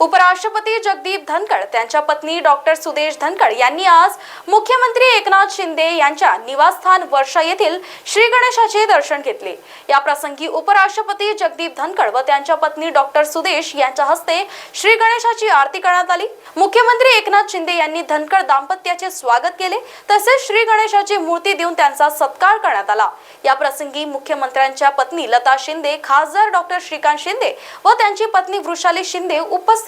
उपराष्ट्रपती जगदीप धनखड त्यांच्या पत्नी डॉक्टर सुदेश धनखड यांनी आज मुख्यमंत्री एकनाथ शिंदे यांच्या निवासस्थान वर्षा येथील श्री गणेशाचे दर्शन घेतले. या प्रसंगी उपराष्ट्रपती जगदीप धनखड व त्यांच्या पत्नी डॉक्टर सुदेश यांच्या हस्ते श्री गणेशाची आरती करण्यात आली. मुख्यमंत्री एकनाथ शिंदे यांनी धनखड दाम्पत्याचे स्वागत केले तसेच श्री गणेशाची मूर्ती देऊन त्यांचा सत्कार करण्यात आला. या प्रसंगी मुख्यमंत्र्यांच्या पत्नी लता शिंदे खासदार डॉक्टर श्रीकांत शिंदे व त्यांची पत्नी वृषाली शिंदे उपस्थित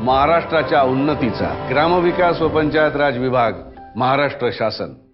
महाराष्ट्राच्या उन्नतीचा ग्रामविकास व पंचायत राज विभाग महाराष्ट्र शासन.